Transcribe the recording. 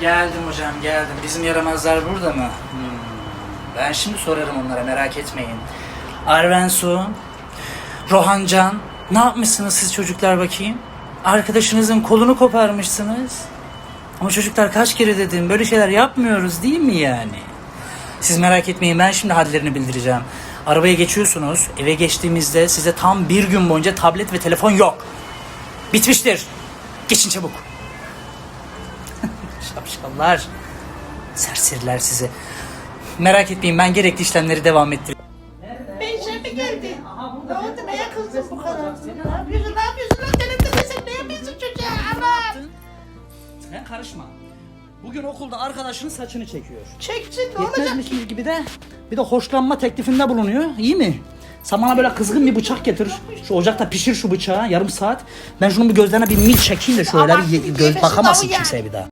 Geldim hocam geldim. Bizim yaramazlar burada mı? Hmm. Ben şimdi sorarım onlara merak etmeyin. Arvensu, Rohancan ne yapmışsınız siz çocuklar bakayım? Arkadaşınızın kolunu koparmışsınız. Ama çocuklar kaç kere dedim böyle şeyler yapmıyoruz değil mi yani? Siz merak etmeyin ben şimdi hadlerini bildireceğim. Arabaya geçiyorsunuz. Eve geçtiğimizde size tam bir gün boyunca tablet ve telefon yok. Bitmiştir. Geçin çabuk. Şapşallar. Serseriler sizi. Merak etmeyin ben gerekli işlemleri devam ettireceğim. Beyşe mi geldi? Ne oldu? Neye kızdın bu kadar? Ne yapıyorsun? Ne yapıyorsun lan? Mi sen? Ne yapıyorsun çocuğa? Aman! Sen karışma. Bugün okulda arkadaşının saçını çekiyor. Çeksin ne olacak? Yetmezmiş gibi de bir de hoşlanma teklifinde bulunuyor. İyi mi? Sen bana böyle kızgın bir bıçak getir. Şu ocakta pişir şu bıçağı yarım saat. Ben şunun bir gözlerine bir mil çekeyim de şöyle bir yemesin göz bakamasın kimseye bir daha.